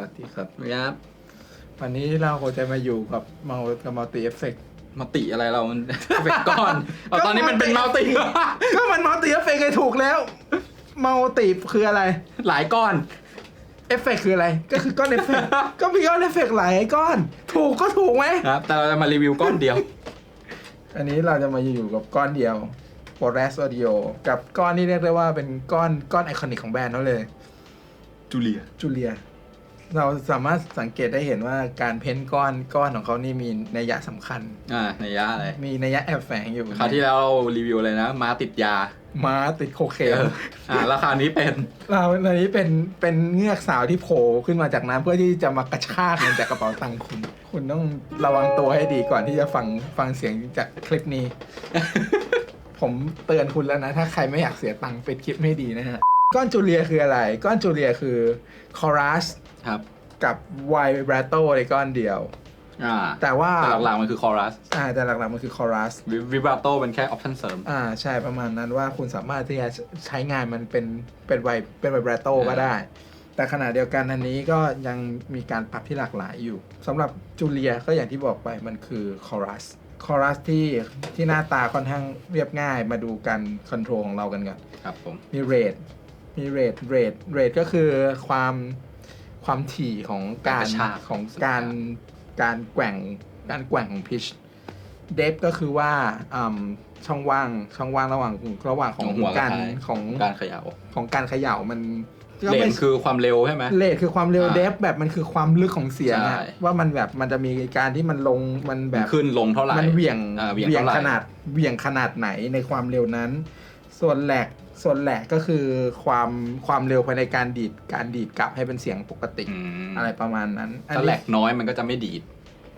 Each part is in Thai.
วัสดีครับครับวันนี้เราก็จะมาอยู่กับเมากับมัลติเอฟเฟกมาติอะไรเรา มันเป็นก้อนเอาตอนนี้มันเป็นก็มัลติก็มันมัลติเอฟเฟกไงถูกแล้วมัลติคืออะไร หลายก้อน เอฟเฟกคืออะไร ก็คือก้อนเอฟเฟกก็มีก้อนเอฟเฟกหลายก้อน ถูกก็ถูกไหมครับ แต่เราจะมารีวิวก้อนเดียว อันนี้เราจะมาอยู่กับก้อนเดียว p o r e s Audio กับก้อนที่เรียกได้ว่าเป็นก้อนก้อนไอคอนิกของแบรนด์เขาเลยจูเลียจูเลีย เราสามารถสังเกตได้เห็นว่าการเพ้นท์ก้อนก้อนของเขานี่มีนัยยะสำคัญ อ่าในยะอะไรมีนัยยะแอบแฝงอยู่คราวที่แล้วเรารีวิวเลยนะม้าติดยาม้าติดโคเคนเอออ่าราคราวนี้เป็นเราในนี้เป็นเป็นเงือกสาวที่โผล่ขึ้นมาจากน้ำเพื่อที่จะมากระชากเงินจากกระเป๋าตังค์คุณ คุณต้องระวังตัวให้ดีก่อนที่จะฟังฟังเสียงจากคลิปนี้ ผมเตือนคุณแล้วนะ ถ้าใครไม่อยากเสียตังค์เป็นคลิปไม่ดีนะฮะก้อนจูเลียคืออะไร ก้อนจูเลียคือคอรัส ครับ กับไวบราโตในก้อนเดียว อ่าแต่ว่าแต่หลักๆมันคือคอรัสอ่าแต่หลักๆมันคือคอรัส วิบราโตเป็นแค่ออปชั่นเสริม อ่าใช่ประมาณนั้นว่าคุณสามารถที่จะใช้งานมันเป็นเป็นไวเป็นไวบราโตก็ได้ แต่ขณะเดียวกันอันนี้ก็ยังมีการปรับที่หลากหลายอยู่สำหรับจูเลียก็อย่างที่บอกไปมันคือคอรัสคอรัสที่ที่หน้าตาค่อนข้างเรียบง่ายมาดูการคอนโทรลของเรากันก่อน ครับผม มีเรทมีเรทเรทเรทก็คือความ ความถี่ของการกระชากของการการแกว่งการแกว่งของพิชเดฟก็คือว่าอืมช่องว่างช่องว่างระหว่างระหว่างของหัวกับการท้ายของการเขย่าของการเขย่ามันเลนคือความเร็วใช่ไหมเรทคือความเร็วอ่าเดฟแบบมันคือความลึกของเสียงอะใช่ว่ามันแบบมันจะมีการที่มันลงมันแบบขึ้นลงเท่าไหร่มันเหวี่ยงอ่าเหวี่ยงเหวี่ยงเท่าไหร่ขนาดเหวี่ยงขนาดไหนในความเร็วนั้น ส่วนแหลก ส่วนแหลกก็คือความความเร็วภายในการดีดการดีดกลับให้เป็นเสียงปกติอืมอะไรประมาณนั้นอันถ้านี้แหลกน้อยมันก็จะไม่ดีด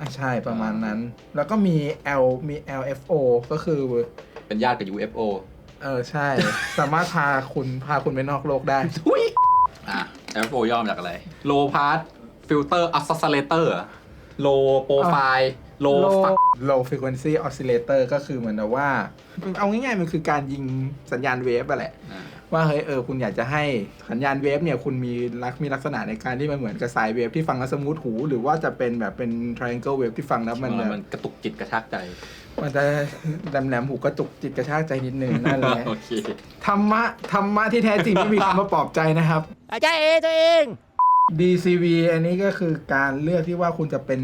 อะใช่ประมาณนั้น แล้วก็มี L มี LFO ก็คือ เป็นญาติกับ UFO เออใช่ สามารถพาคุณพาคุณไปนอกโลกได้ทุยอะ UFO ย่อมาจากอะไร Low Pass Filter Accelerator Low Profile Low low Fuck low frequency oscillator ก็คือเหมือนแบบว่า เอาง่ายๆ มันคือการยิงสัญญาณเวฟอะแหละ อ่า ว่าเฮ้ยเออคุณอยากจะให้สัญญาณเวฟเนี่ยคุณมีลักมีลักษณะในการที่มันเหมือนกับสายเวฟที่ฟังแล้วสมูทหู หรือว่าจะเป็นแบบเป็น triangle wave ที่ฟังแล้วมันแบบมันกระตุกจิตกระชากใจมันจะแหลมๆหูกระตุกจิตกระชากใจนิดนึงนั่นแหละ โอเค ธรรมะธรรมะที่แท้จริงไม่มีคำว่าปลอบใจนะครับ อาจารย์เอตัวเอง DCV อันนี้ก็คือการเลือกที่ว่าคุณจะเป็น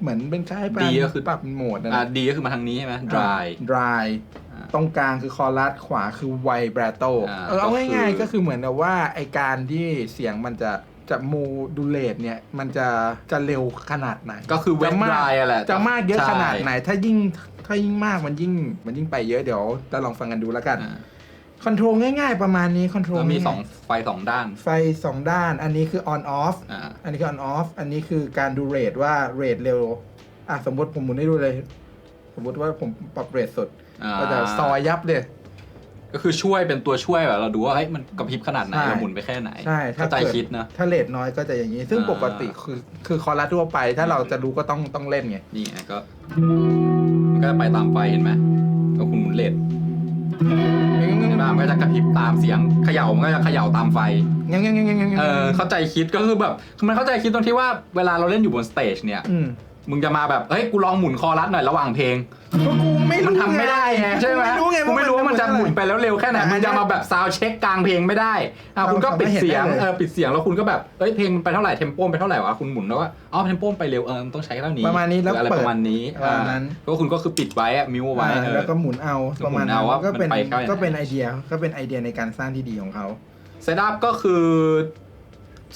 เหมือนเป็นใช้ D ก็คือ ปรับโหมดนะอ่านะดีก็คือมาทางนี้ใช่ไหม dry dry อ่า ตรงกลางคือคอรัสขวาคือไวบราโตอ่าเออเอาก็คือง่ายๆก็คือเหมือนกับว่าไอการที่เสียงมันจะจะมูดูเลตเนี่ย มันจะจะเร็วขนาดไหนก็คือ wet จะมาก dry อะแหละจะมากเยอะใช่ ขนาดไหน ถ้ายิ่งถ้ายิ่งมากมันยิ่งมันยิ่งไปเยอะเดี๋ยวจะลองฟังกันดูแล้วกัน อ่า คอนโทรลง่ายๆ ประมาณนี้คอนโทรลแล้วมีสองไฟสองด้าน ไฟสองด้าน อันนี้คือ on off อ่า อันนี้คือ on off อันนี้คือการดูเรทว่าเรทเร็ว อะสมมติผมหมุนให้ดูเลย สมมติว่าผมปรับเรทสุดอ่า ก็จะซอยยับเลย ก็คือช่วยเป็นตัวช่วยแบบเราดูว่าเฮ้ยมันกระพริบขนาดไหนใช่ เราหมุนไปแค่ไหนใช่ถ้าเข้าใจเกิดคิดนะ ถ้าเรทน้อยก็จะอย่างนี้ ซึ่งอ่า ปกติคือคือคอรัสทั่วไป ถ้าเราจะรู้ก็ต้องต้องเล่นไง นี่ไงก็มันก็จะไปตามไฟเห็นไหมก็คุณหมุนเลด เห็นไหมมันก็จะกระพริบตามเสียงเขย่ามันก็จะเขย่าตามไฟยังยังยังยังยังเออเข้าใจคิดก็คือแบบมันเข้าใจคิดตรงที่ว่าเวลาเราเล่นอยู่บนสเตจเนี่ยอืม มึงจะมาแบบเฮ้ยกูลองหมุนคอรัสหน่อยระหว่างเพลง ก็กูไม่รู้มันทำไม่ได้ไงใช่ไหมกูไม่รู้ไงกูไม่รู้ว่ามันจะหมุนไปแล้วเร็วแค่ไหนแต่อันมันจะมาแบบซาวเช็คกลางเพลงไม่ได้อะเราคุณก็ปิดเสียงสามารถเห็นได้เลย เออปิดเสียงแล้วคุณก็แบบเอ้ยเพลงมันไปเท่าไหร่เทมโปไปเท่าไหร่วะคุณหมุนแล้วว่าอ๋อเทมโปไปเร็วเออมันต้องใช้เท่านี้ประมาณนี้แล้วหรืออะไรเปิดประมาณนี้ประมาณนั้นก็คุณก็คือปิดไว้อะมิวไว้อ่าเออแล้วก็หมุนเอาก็ประหมุมาณนนั้เอานว่าก็เป็นมันไปเข้าอย่างไหนก็เป็นไอเดียก็เป็นไอเดียในการสร้างที่ดีของเขา เซตอัพก็คือ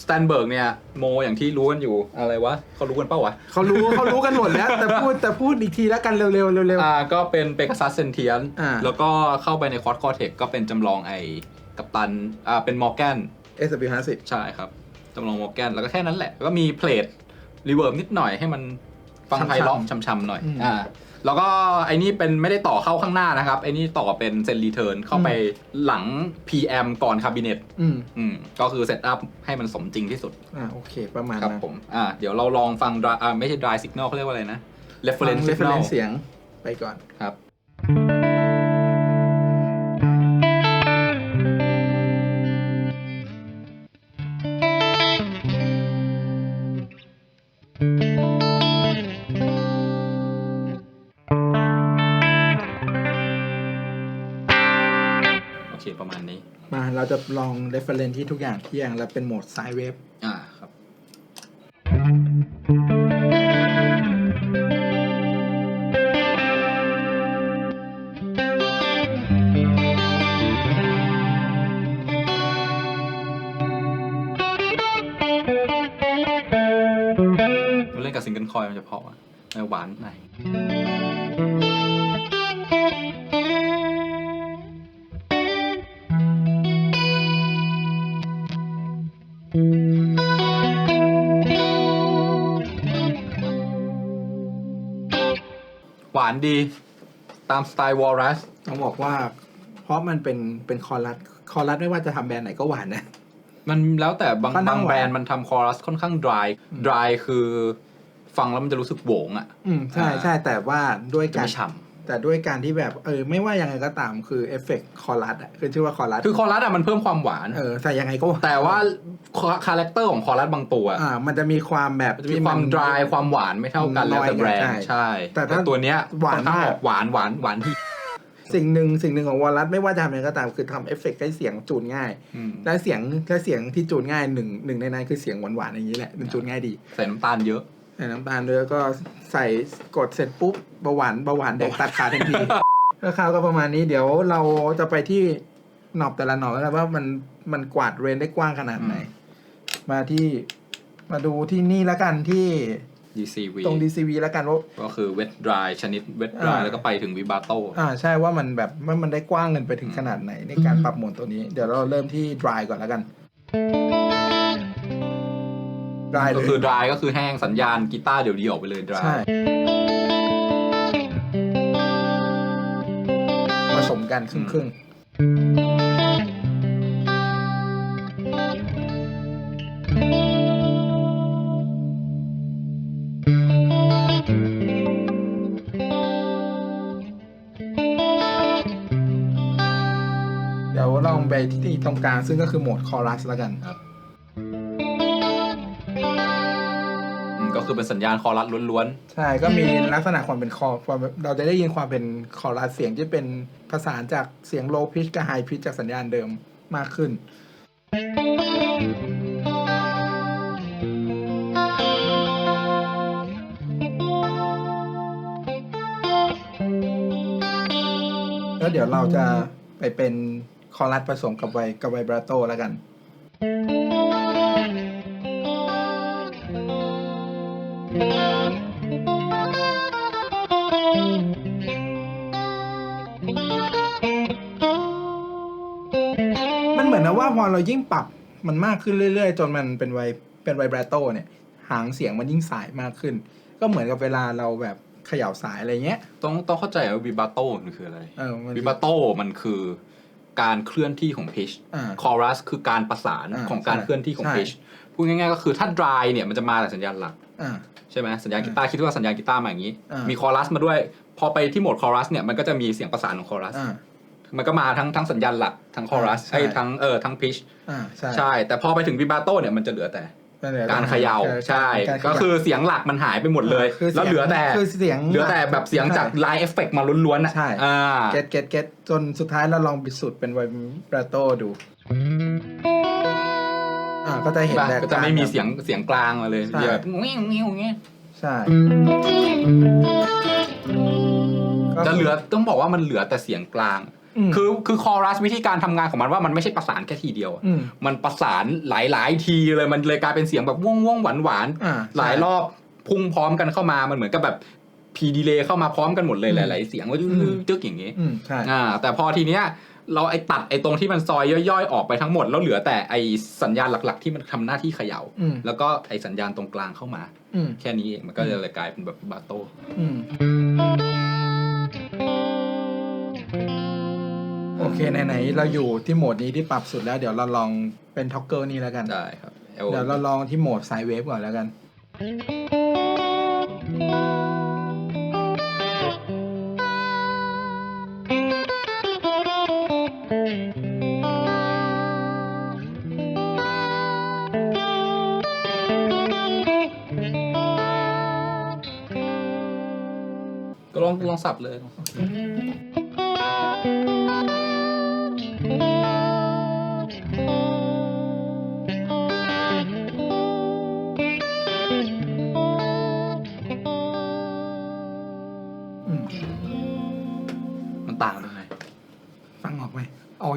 สแตนเบิร์กเนี่ยโมอย่างที่รู้กันอยู่อะไรวะเขารู้กันเปล่าวะเขารู้เขารู้กันหมดแล้วแต่พูดแต่พูดอีกทีแล้วกันเร็วๆเร็ว อ่าก็เป็นเ e ก a ซัสเซนเทียนอ่า แล้วก็เข้าไปในคอร์ c คอร์เทกก็เป็นจำลองไอ้กัปตันอ่าเป็นมอร์แกน ๆ SW ห้าสิบใช่ครับจำลองมอร์แกนแล้วก็แค่นั้นแหละ แล้วก็มีเพลทรีเวิร์บนิดหน่อยให้มันฟังไพเราะช่ำๆหน่อย อ่า แล้วก็ไอ้นี่เป็นไม่ได้ต่อเข้าข้างหน้านะครับ ไอ้นี่ต่อเป็นเซนรีเทิร์นเข้าไปหลัง PM ก่อนคาบิเนตอืมอืมก็คือเซตอัพให้มันสมจริงที่สุดอ่าโอเค ประมาณครับนั้นผมอ่าเดี๋ยวเราลองฟัง dry อ่าไม่ใช่ dry signal เขาเรียกว่าอะไรนะฟัง reference signal reference เสียงไปก่อน ครับ จะลอง reference ที่ทุกอย่างเที่ยง แล้วเป็นโหมดสายเวฟอ่าครับเล่นกับซิงเกิลคอยมันจะเพราะอะมันจะหวานหน่อย ดีตามสไตล์วอลรัสต้องบอกว่า เพราะมันเป็นเป็นคอรัสคอรัสไม่ว่าจะทำแบรนด์ไหนก็หวานนะ มันแล้วแต่บางค่อนข้างบางแบรนด์หวานมันทำคอรัสค่อนข้างดรายอืม ดรายคือ ฟังแล้วมันจะรู้สึกโหวงอะ อืมใช่อ่า ใช่แต่ว่าด้วยจะการ ไม่ฉ่ แต่ด้วยการที่แบบเออไม่ว่ายังไงก็ตามคือเอฟเฟกต์คอรัสอะคือชื่อว่าคอรัสำคือคอรัสอะมันเพิ่มความหวานเออใส่ยังไงก็หวานแต่ว่าคาแรคเตอร์ของคอรัสบางตัวอ่ามันจะมีความแบบมันจะมีความดรายความหวานไม่เท่ากันแล้วแต่แบรนน้อยด์ใช่ใช่ แต่ถ้าตัวเนี้ยหวานค่อข้งมากออหวานหวานหวานที่สิ่งหนึ่งสิ่งหนึ่งของวอลลัสไม่ว่าจะทำยังไงก็ตามคือทำเอฟเฟกต์ให้เสียงจูนง่ายอืมและเสียงและเสียงที่จูนง่ายหนึ่งหนึ่งในนั้นคือเสียงหวานๆอย่างนี้แหละมันจูนง่ายดี ใส่น้ำตาลเยอะ ใส่น้ำตาลด้วยก็ใส่กดเสร็จปุ๊บเบาหวานเบาหวานแดกตัดขาทันทีก็คร่าวๆก็ประมาณนี้เดี๋ยวเราจะไปที่หนอบแต่ละหนอบแล้วกันว่ามันมันกวาดเรนได้กว้างขนาดไหน มาที่มาดูที่นี่แล้วกันที่ DCV ตรง DCV แล้วกันว่าก็คือเว d ดรายชนิดเว d ดรายอ่าแล้วก็ไปถึงวิบาโตอ่าใช่ว่ามันแบบว่ามันได้กว้างเงินไปถึงขนาดไหนในการปรับโหมดตัวนี้ เดี๋ยวเราเริ่มที่ dry ก่อนแล้วกัน dry เลก็ย คือดรายก็คือแห้งสัญญาณกีตาร์เดี๋ยวดีออกไปเลยดราใช่ยผสมกันครึ่งครึ่งเดี๋ยวลองไปที่ตรงกลางซึ่งก็คือโหมดคอรัสแล้วกันอืมก็ คือเป็นสัญญาณคอรัสล้วนใช่ก็มีลักษณะความเป็นคอความเราจะได้ยินความเป็นคอรัสเสียงที่เป็นผสานจากเสียงโลพิชกับไฮพิชจากสัญญาณเดิมมากขึ้น แล้วเดี๋ยวเราจะไปเป็นคอรัสผสมกับไวกับไวบราโตแล้วกันมัน ว่าพอเรายิ่งปรับมันมากขึ้นเรื่อยๆ จนมันเป็นไวเป็นไวบราโตเนี่ยหางเสียงมันยิ่งสายมากขึ้น ก็เหมือนกับเวลาเราแบบเขย่าสายอะไรเงี้ยๆต้องต้องเข้าใจว่าวิบาโตมันคืออะไรเออมัน วิบาโตมันคือการเคลื่อนที่ของพิชอ่าคอรัสคือการประสานอ่าของการใช่เคลื่อนที่ของใช่ พิชพูดง่ายๆก็คือถ้าดรายเนี่ยมันจะมาจากสัญญาณหลัก อ่า ใช่ไหมสัญญาณกีตาร์คิดว่าสัญญาณกีตาร์มาอย่างนี้ อ่ามี มีคอรัสมาด้วย พอไปที่โหมดคอรัสเนี่ยมันก็จะมีเสียงประสานของคอรัส อ่า มันก็มาทั้งทั้งสัญญาณหลักทั้งคอรัสใช่ไอ้ทั้งเออทั้งพิชอ่าใช่ใช่ แต่พอไปถึงวิบาโตเนี่ยมันจะเหลือแต่นั่นแหละการเขย่าใช่ารเขก็ย่าคือเสียงหลักมันหายไปหมดเลยคือสีแล้วยงเหลือแต่คือเสียงเหลือแต่แบบเสียงจากไลน์เอฟเฟกมาล้วนๆอะใช่อ่าเก็ตเก็ตเก็ตจนสุดท้ายเราลองบิดสุดเป็นไวบราโตดูอ่าก็จะเห็นป่ะแบบก็จะไม่มีเสียงเสียงกลางมาเลยใช่แบบงี้งี้งี้ใช่จะเหลือต้องบอกว่ามันเหลือแต่เสียงกลางม คือคือคอรัสวิธีการทำงานของมันว่ามันไม่ใช่ประสานแค่ทีเดียวอะอืมมันประสานหลายๆ ทีเลยมันเลยกลายเป็นเสียงแบบว่วงว่วงหวานหวานๆอ่าหลายรอบพุ่งพร้อมกันเข้ามามันเหมือนกับแบบพีดีเลย์เข้ามาพร้อมกันหมดเลยอืมหลาย ๆ เสียงว่าจึ๊อืมกจึ๊กอย่างงี้อืมใช่อ่าแต่พอทีเนี้ยเราไอ้ตัดไอ้ตรงที่มันซอยย่อยๆ ออกไปทั้งหมด แล้วเหลือแต่ไอ้สัญญาณหลัก ๆ ที่มันทำหน้าที่เขย่าอืมแล้วก็ไอ้สัญญาณตรงกลางเข้ามาอืมแค่นี้เองมันก็จะเลยกลายเป็นแบบบาโต้ โอเคไหนๆเราอยู่ที่โหมดนี้ที่ปรับสุดแล้ว เดี๋ยวเราลองเป็นท็อกเกอร์นี่แล้วกัน ได้ครับเดี๋ยวเราลองที่โหมดสายเวฟก่อนแล้วกัน ก็ลองลองสับเลย โอเค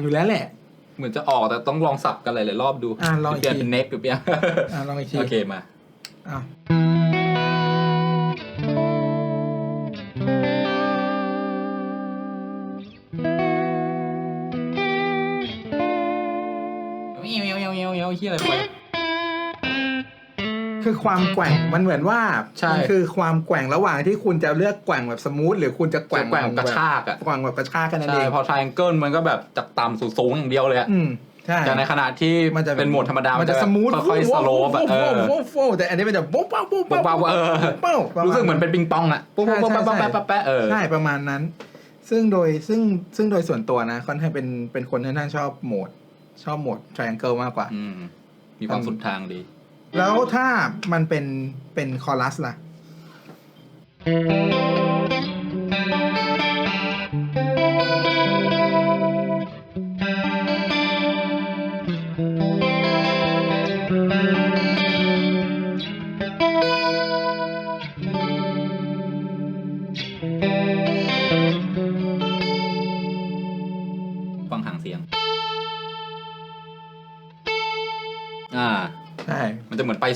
ออกอยู่แล้วแหละ เหมือนจะออกแต่ต้องลองสับกันหลายๆรอบดูอะลองอีกเปลี่ยนที เป็นเน็กหรือเปล่าอะลองอีกทีโอเคมาอ้าวเงี้ยวเงี้ยวเงี้ยวเงี้ยวเงี้ยวเฮียอะไรไป คือความแกว่งมันเหมือนว่าใช่ มันคือความแกว่งระหว่างที่คุณจะเลือกแกว่งแบบสมูทหรือคุณจะแกแกว่ว่งงแกว่งกระชากอะแกว่งแบบกระชากกันนั่นเอใช่งพอ triangle มันก็แบบจากต่ำสู่สูงอย่างเดียวเลยอะอืมใช่แต่ในขณะที่มันจะเป็นโหมดธรรมดา มัมันจะสมูทค่อยๆสโลปอะเออโว้โว้แต่อันนี้มันจะโบ๊ะเป้าโบ๊ะเบาๆเออเป้าประาณรู้สึกเหมือนเป็นปิงปองอะปุ๊บปุ๊บปุ๊บใช่ปุ๊บใช่ปุ๊บปุ๊บปุ๊บเออ ใช่ประมาณนั้น ซึ่งโดยซึ่งซึ่งโดยส่วนตัวนะค่อนข้างเป็นเป็นคนที่น่าชอบโหมด ชอบโหมด triangle มากกว่า อืม มีความสุดทางดี แล้วถ้ามันเป็นเป็นคอรัสล่ะ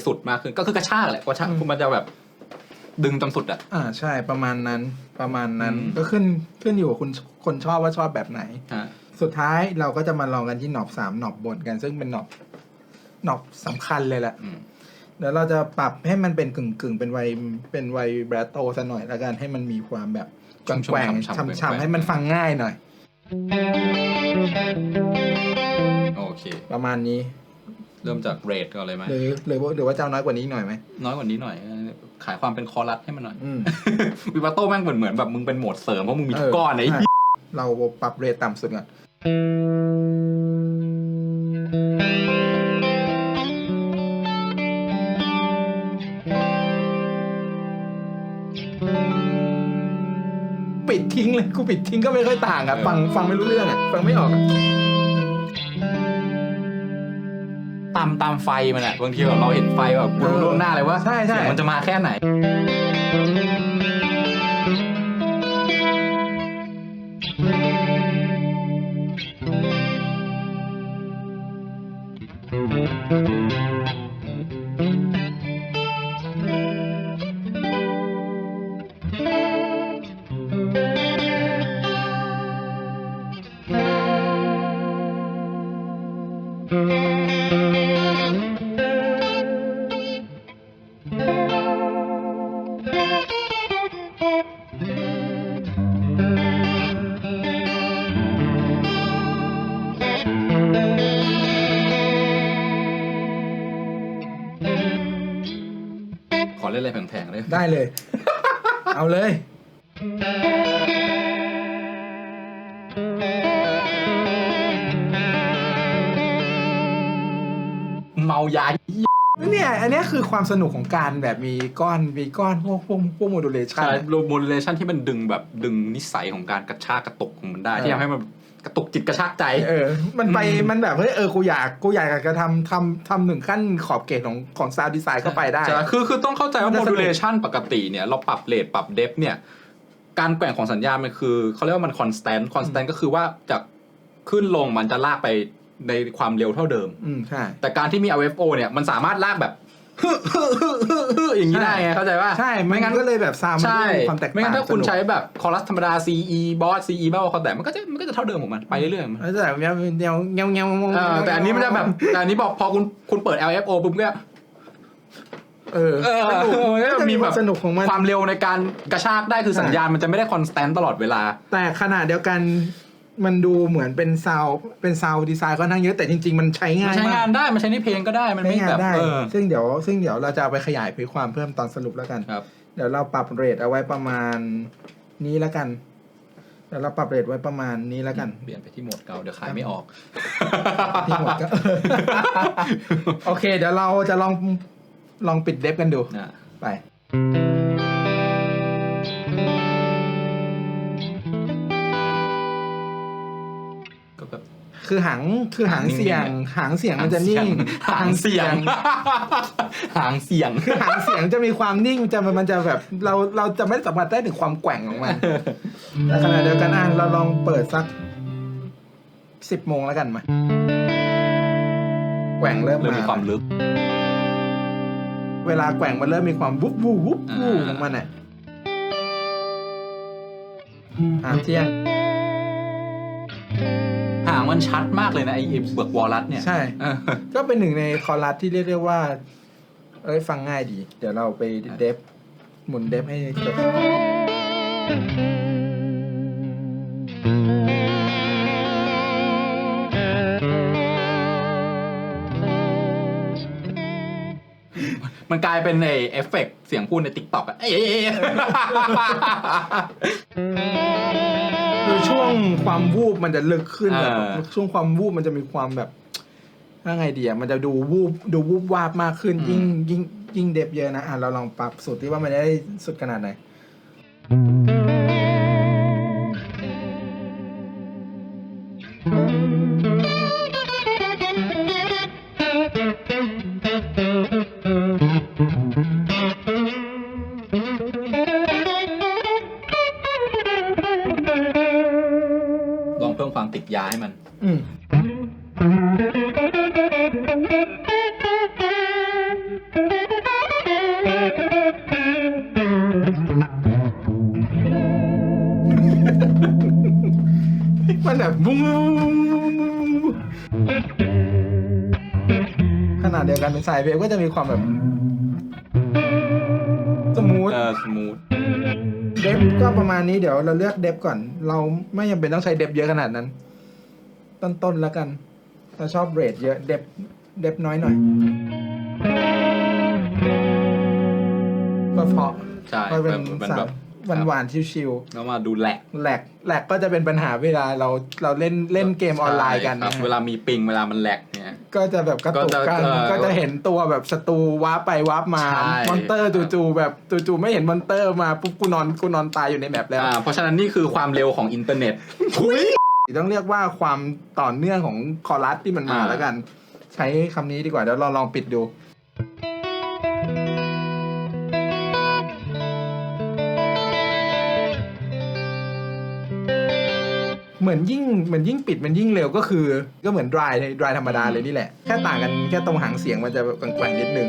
สุดมากขึ้นก็คือกระชากแหละกระชากอืมมันจะแบบ ดึงจนสุดอะอ่าใช่ประมาณนั้นประมาณนั้นอืม ก็ขึ้นขึ้นอยู่กับคุณคนชอบว่าชอบแบบไหนอ่าสุดท้ายเราก็จะมาลองกันที่หนอบสามหนอบบนกัน ซึ่งเป็นหนอบหนอบสำคัญเลยแหละ อืม เดี๋ยวเราจะปรับให้มันเป็นกึ่งกึ่งๆเป็นไวเป็นไวแบรโตซะหน่อยแล้วกันให้มันมีความแบบแกว่งๆช่ำๆให้มันฟังง่ายหน่อย โอเค ประมาณนี้ เริ่มจากเรทก่อนเลยไหมหรือหรือว่าหรือว่าเจ้าน้อยกว่านี้อีกหน่อยไหมน้อยกว่านี้หน่อยเออขายความเป็นคอรัสให้มันหน่อยอืมวิวัตโต้แม่งเหมือนเหมือนแบบมึงเป็นโหมดเสริมเพราะมึงมีทุกก้อนไอ้ใช่เหี้ยเราปรับเรทต่ำสุดก่อนปิดทิ้งเลยกูปิดทิ้งก็ไม่ค่อยต่างอะฟังฟังไม่รู้เรื่องอะฟังไม่ออกอะ ตามตามไฟมันอะบางทีแบบเราเห็นไฟแบบกูรู้ล่วงหน้าเลยว่าใช่ใช่ เสียงมันจะมาแค่ไหนข เลยได้เลย เอาเลย เมายาเนี่ย อันเนี้ยคือความสนุกของการแบบมีก้อนมีก้อนพวกพวกพวกโมดูเลชัน ใช่โมดูเลชันที่มันดึงแบบดึงนิสัยของการกระชากกระตุกของมันได้เออที่ทำให้มัน กระตุกจิตกระชากใจ เออ มันไปอืมมันแบบเฮ้ยเออกูอยากกูอยากจะทำทำทำหนึ่งขั้นขอบเขตของของซาวดีไซน์เข้าไปได้ ใช่คือคือต้องเข้าใจว่ามันโมจะสนุกดูเลชันปกติเนี่ยเราปรับเลทปรับเดฟเนี่ยการแกว่งของสัญญาณมันคือเขาเรียกว่ามันคอนสแตนต์คอนสแตนต์ก็คือว่าจากขึ้นลงมันจะลากไปในความเร็วเท่าเดิม อืมใช่ แต่การที่มี RFO เนี่ยมันสามารถลากแบบ อย่างนี้ได้ไงเข้าใจว่าใช่ไม่งั้นก็เลยแบบซาวมันใช่มีความแตกต่างไม่งั้นถ้าคุณสนุกใช้แบบคอรัสธรรมดา CE บอส CE บ้าคอแต่มันก็จะมันก็จะเท่าเดิมของมันไปเรื่อยๆมันแล้วแต่แบบเงี้ยเงี้ยวเงี้ยวเงี้ยวเออแต่อันนี้มันจะแบบแต่อันนี้บอกพอคุณคุณเปิด LFO ปุ๊บก็เออเออสนุกมันก็จะมีมีแบแบบบสนุกของมัน ความเร็วในการกระชากได้คือสัญญาณมันจะไม่ได้คอนสแตนต์ตลอดเวลา แต่ขนาดเดียวกัน มันดูเหมือนเป็นซาวเป็นซาวดีไซน์ก็นั่งเยอะแต่จริง ๆ มันใช้มันง่ายใช้มางากนได้มันใช้ในเพลงก็ได้มันใช้ไม่งาแบนบได้ เออซึ่งเดี๋ยวซึ่งเดี๋ยวเราจะเอาไปขยายเพื่อความเพิ่มตอนสรุปแล้วกัน ครับ เดี๋ยวเราปรับเรทเอาไว้ประมาณนี้แล้วกัน เดี๋ยวเราปรับเรทไว้ประมาณนี้แล้วกัน เปลี่ยนไปที่โหมดเก่าเดี๋ยวขายไม่ออก ที่หมดก็ โอเค เดี๋ยวเราจะลองลองปิดเดฟกันดู นะ ไป คือหางคือหางเสียง หางเสียงมันจะนิ่งหางเสียง หางเสียงคือหางเสียงจะมีความนิ่งจะมันจะแบบเราเราจะไม่สัมผัสได้ถึงความแกว่งของมันแต่ขณะเดียวกันอะเราลองเปิดสักสิบโมงแล้วกันมาแกว่งเริ่มเริ่มมามีความลึก เวลาแกว่งมันเริ่มมีความวุบวูบวุบวูบอ่าของมันอะหางเที่ยงหา งมันชัดมากเลยนะไอ้ไอ้เบือกวอลลัสเนี่ยใช่เออก็เป็นหนึ่งในคอรัสที่เรียกได้ว่า เอ้ยฟังง่ายดี เดี๋ยวเราไปเดฟหมุนเดฟให้จบมันกลายเป็นไอ้เอฟเฟกต์เสียงพูดในติ๊กต็อกอะเอ๊ะ คือช่วงความวูบมันจะลึกขึ้นเอแบบอช่วงความวูบมันจะมีความแบบว่าไงดีอะมันจะดูวูบดูวูบวาบมากขึ้น ยิ่งยิ่งยิ่งเดฟเยอะนะอะเราลองปรับสุดที่ว่ามันได้สุดขนาดไหนลอ แบบวุ้งขนาดเดียวกันเป็นสายเวฟก็จะมีความแบบ สมูท เออสมูท เดฟก็ประมาณนี้เดี๋ยวเราเลือกเดฟก่อน เราไม่จำเป็นต้องใช้เดฟเยอะขนาดนั้น ต้นๆแล้วกัน เราชอบเรทเยอะเดฟเดฟน้อยหน่อยก็เพราะใช่ก็เป็นเป็นสาแบบ วานหวานๆชิวแล้วมาดูแหลกๆแหลกแหลกก็จะเป็นปัญหาเวลาเราเราเล่นเล่นเกมออนไลน์กันใช่ครับนะเวลามีปิงเวลามันแหลกเนี่ย ก็จะแบบกระตุกก็จะกันเอ่อก็จะเห็นตัวแบบศัตรูวาร์ปไปวาร์ปมา ใช่ มอนเตอร์จู่ๆแบบจู่ๆไม่เห็นมอนเตอร์มาปุ๊บกูนอนกูนอนตายอยู่ในแมปแล้วอ่าเพราะฉะนั้นนี่คือความเร็วของอินเทอร์เน็ตทุยต้องเรียกว่าความต่อเนื่องของคอรัสที่มันมาอ่า แล้วกัน ใช้คำนี้ดีกว่าเดี๋ยวเราลองปิดดู เหมือนยิ่งเหมือนยิ่งปิดมันยิ่งเร็วก็คือ ก็เหมือนดรายดรายธรรมดาเลยนี่แหละ แค่ต่างกันแค่ตรงหางเสียงมันจะแบบแกว่งๆนิดนึง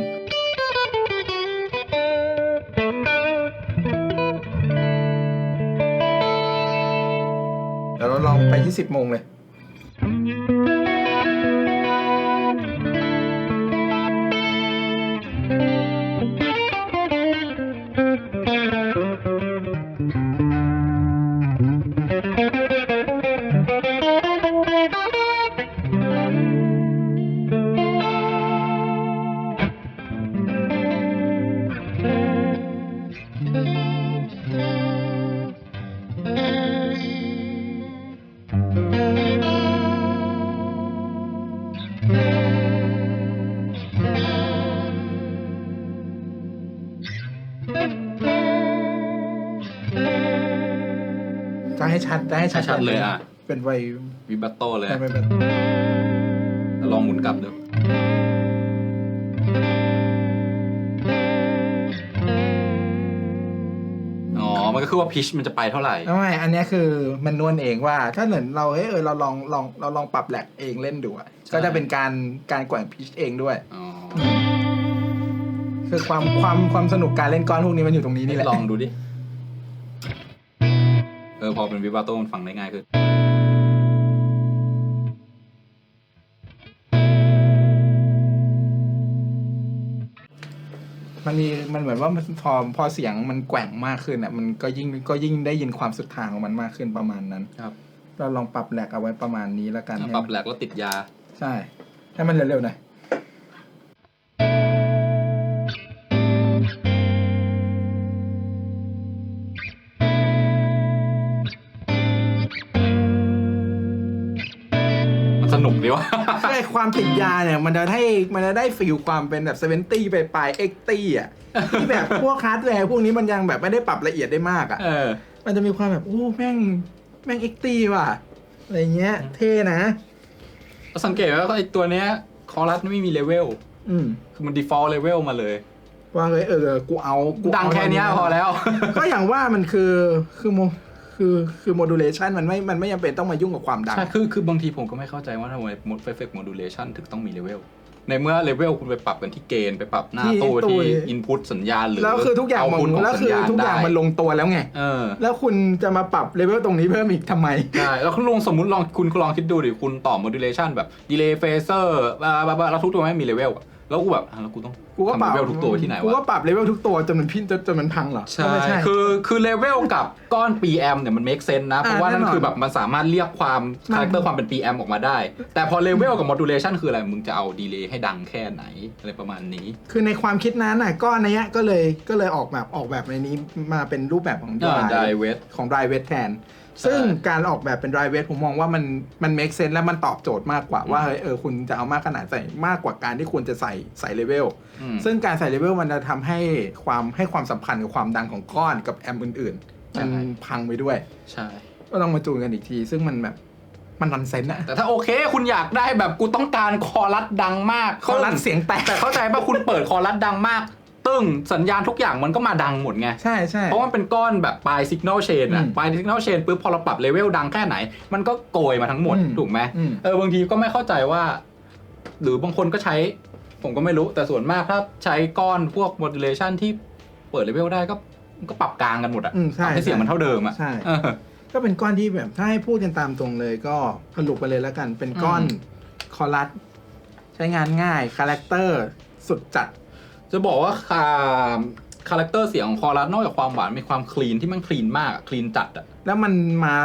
เดี๋ยวเราลองไปที่สิบโมงเลย ให้ชัดจะให้ชัดชัดๆเลยอะ เป็นไววิบัตโตเลยเป็นแบบลองหมุนกลับดูอ๋อ มันก็คือว่าพิชมันจะไปเท่าไหร่ไม่อันเนี้ยคือมันนวลเองว่า ถ้าเหมือนเราเฮ้ยเออเราลองลองเราลองปรับแหลกเองเล่นดูอะใช่ก็จะเป็นการการแกว่งพิชเองด้วย อ๋อคือความความความสนุกการเล่นก้อนพวกนี้มันอยู่ตรงนี้นี่แหละ ลองดูดิเออพอเป็นวิบัตโตมันฟังได้ง่ายขึ้นมันมีมันเหมือนว่ามันพอพอเสียงมันแกว่งมากขึ้นอะมันก็ยิ่งก็ยิ่งได้ยินความสุดทางของมันมากขึ้นประมาณนั้น ครับ เราลองปรับแหลกเอาไว้ประมาณนี้แล้วกันถ้าให้ปรับมันแหลกแล้วติดยา ใช่ ให้มันเร็วๆหน่อย นสนุกดีวะใช่ความติดยาเนี่ย มันจะให้มันจะได้ฟีลความเป็นแบบเซเวนตี้ไปปลายเอ็กตี้อะที่แบบพวกฮาร์ดแวร์พวกนี้มันยังแบบไม่ได้ปรับละเอียดได้มากอะเออมันจะมีความแบบโอ้แม่งแม่งเอ็กตี้ว่ะอะไรเงี้ย เท่นะสังเกตว่าไอ้ตัวเนี้ยคอรัสไม่มีเลเวลอืมคือมัน default level มาเลย ว่าเฮ้ยเออ กูเอา กูดังเอาแค่เนี้ยพอแล้ว ก็อย่างว่ามันคือคือโม คือคือโมดูเลชันมันไม่มันไม่จำเป็นต้องมายุ่งกับความดัง ใช่ คือ คือบางทีผมก็ไม่เข้าใจว่าทำไม effect modulation ถึงต้องมีเลเวล ในเมื่อเลเวลคุณไปปรับกันที่เกณฑ์ไปปรับหน้าที่ตู้ตู้ที่ input สัญญาณหรือแล้วคือทุกอย่างมัน output ขแล้วสัคืญอญาณทุกอย่างได้มันลงตัวแล้วไง เออ แล้วคุณจะมาปรับเลเวลตรงนี้เพิ่มอีกทำไม ใช่ แล้วคุณลองสมมติลองคุณลองคิดดูดิ คุณต่อ modulation แบบ delay phaser บลาบลาบลาแล้วทุกตัวไม่มีเลเวลอะ แล้วกูแบบอะแล้วกูต้องกูก็ปรับทำเลเวลทุกตัวที่ไหนกูก็วะปรับเลเวลทุกตัวจนมันพินจนจนมันพังเหรอใช่ ก็ไม่ใช่คือคือเลเวลกับก้อน PM เนี่ยมัน make sense นะ เพราะว่านั่นแน่นอนคือแบบมันสามารถเรียกความมัน คาแรคเตอร์ความเป็น PM ออกมาได้ แต่พอเลเวลกับ modulation คืออะไร มึงจะเอาดีเลย์ให้ดังแค่ไหน อะไรประมาณนี้ คือในความคิดนั้นน่ะก้อนเนี้ยก็เลยก็เลยออกแบบออกแบบในนี้มาเป็นรูปแบบของ อ่า dry dry wet ของ dry wet แทน ซึ่งการออกแบบเป็น dry wet ผมมองว่ามันมัน make sense และมันตอบโจทย์มากกว่าว่าเฮ้ยเออคุณจะเอามากขนาดใส่มากกว่าการที่คุณจะใส่ใส่เลเวลอืมซึ่งการใส่เลเวลมันจะทำให้ความให้ความสัมพันธ์กับความดังของก้อนกับแอมป์อื่นๆมันพังไปด้วย ใช่ก็ต้องมาจูนกันอีกที ซึ่งมันแบบมันนอนเซนอะแต่ถ้าโอเคคุณอยากได้แบบกูต้องการคอรัสดังมากเขารัดเสียงแตกแต่เข้าใจป่ะคุณเปิดคอรัสดังมาก ตึ้งสัญญาณทุกอย่างมันก็มาดังหมดไง ใช่ใช่ เพราะมันเป็นก้อนแบบปลายสัญญาณเชนอะอืมปลายสัญญาณเชนปุ๊บพอเราปรับเลเวลดังแค่ไหน มันก็โกยมาทั้งหมด อืมถูกไหมอืม เออบางทีก็ไม่เข้าใจว่า หรือบางคนก็ใช้ ผมก็ไม่รู้แต่ส่วนมากถ้าใช้ก้อนพวก modulation ที่เปิดเลเวลได้ก็ก็ปรับกลางกันหมดอะอืมใช่ทำให้เสียงมันเท่าเดิมอะใช่ เออ ก็เป็นก้อนที่แบบถ้าให้พูดกันตามตรงเลยก็สรุปไปเลยแล้วกันเป็นก้อนอืม คอรัสใช้งานง่ายคาแรคเตอร์สุดจัด จะบอกว่าคาคาแรคเตอร์เสียงของคอรัสนอกจากความหวานมีความคลีนที่มันคลีนมากคลีนจัดอะแล้วมันมา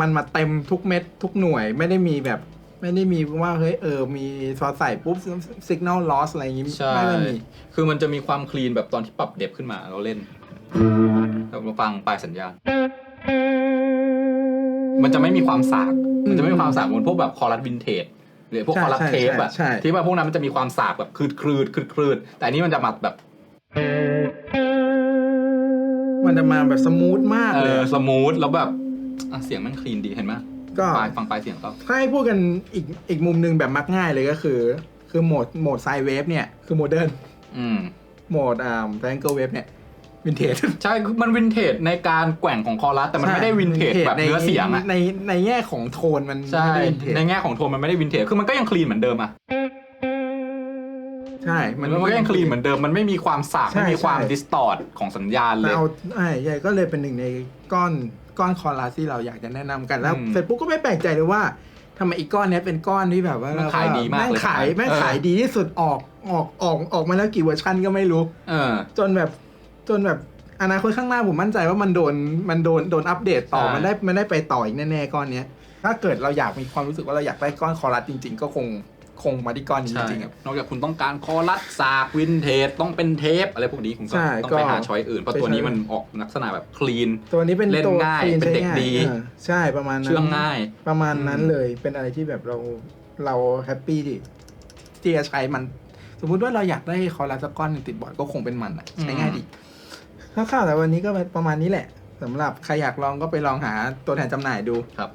มันมาเต็มทุกเม็ดทุกหน่วยไม่ได้มีแบบ ไม่ได้มีว่าเฮ้ยเออมีพอใส่ปุ๊บสัญญาณลอสอะไรอย่างงี้ใช่ไม่ได้มีคือมันจะมีความคลีนแบบตอนที่ปรับเดฟขึ้นมาเราเล่นเรามาฟังปลายสัญญาณ มันจะไม่มีความสากมันจะไม่มีความสากเหมือนพวกแบบคอรัสวินเทจ หรือพวกใช่คอรัสใช่เทปอะใช่ใช่ที่ว่าพวกนั้นมันจะมีความสากแบบคลืดคลืดคลืดคลืดแต่อันนี้มันจะมาแบบมันจะมาแบบสมูทมากเอเลยอสมูทแล้วแบบอะเสียงมันคลีนดีเห็นไหมก็ปลายฟังปลายเสียงเขาถ้าให้พูดกันอีกอีกมุมหนึ่งแบบมักง่ายเลยก็คือ คือโหมดโหมดไซเวฟเนี่ยคือโมเดิร์นอืมโหมดอ่าแฟงเกิลเวฟเนี่ย วินเทจ ใช่คือมันวินเทจในการแกว่งของคอรัสแต่มันไม่ได้วินเทจแบบเนื้อเสียงอะในในแง่ของโทนมันใช่ไม่ได้วินเทจในแง่ของโทนมันไม่ได้วินเทจคือมันก็ยังคลีนเหมือนเดิมอะใช่ มันก็ยังคลีนเหมือนเดิม มันไม่มีความสากใช่ไม่มีความใช่ดิสตอร์ของสัญญาณเลแต่ยเอาใช่ใช่ก็เลยเป็นหนึ่งในก้อนก้อนคอรัสที่เราอยากจะแนะนำกันแล้วอืมเสร็จปุ๊บก็ไม่แปลกใจเลยว่าทำไมอีกก้อนเนี้ยเป็นก้อนที่แบบว่ามันขายดีมากแม่งเลยขายใช่ไหมแม่งเออขายดีที่สุดออกออกออกออกมาแล้วกี่เวอร์ชันก็ไม่รู้เออจนแบบ จนแบบอนาคตข้างหน้าผมมั่นใจว่ามันโดนมันโดนโดนอัปเดตต่อใช่ มันได้มันได้ไปต่ออีกแน่ๆก้อนเนี้ย ถ้าเกิดเราอยากมีความรู้สึกว่าเราอยากได้ก้อนคอรัสจริง ๆ ก็คงคงมาที่ก้อนนี้จใช่ริงๆครับ นอกจากคุณต้องการคอรัสสากวินเทจต้องเป็นเทปอะไรพวกนี้คุณก็ใช่ต้องก็ไปหาช้อยอื่น เพราะไปตัวนี้ใช้ มันออกลักษณะแบบคลีน ตัวนี้เป็นเล่นตัวง่ายคลีเป็นเด็กใช้ดีออใช่ประมาณนั้น เชื่องง่าย ประมาณนั้นอืม เลยเป็นอะไรที่แบบเราเราแฮปปี้ดิที่จะใช้มัน สมมุติว่าเราอยากได้คอรัสสักก้อนหนึ่งติดบอร์ดก็คงเป็นมันอะใช้ง่ายดี คร่าวๆแต่วันนี้ก็ประมาณนี้แหละสำหรับใครอยากลองก็ไปลองหาตัวแทนจำหน่ายดู ครับ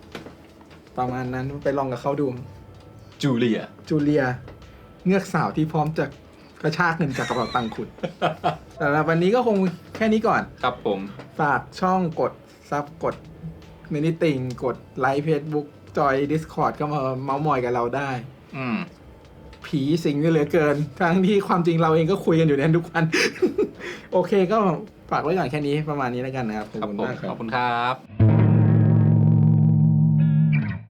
ประมาณนั้นไปลองกับเขาดู จูเลีย จูเลีย เงือกสาวที่พร้อมจะกระชากเงินจากกระเป๋าตังค์คุณสำหรับวันนี้ก็คงแค่นี้ก่อน ครับผม ฝากช่องกดซับกดมินิติงกดไลค์เฟซบุ๊กจอย Discord ก็มาเมาส์มอยกับเราได้ อืม ผีสิงเหลือเกิน ทั้งที่ความจริงเราเองก็คุยกันอยู่ในทุกวัน โอเคก็ ฝากไว้ก่อนแค่นี้ประมาณนี้แล้วกันนะครับขอบคุณมากครัอบบคุณครับ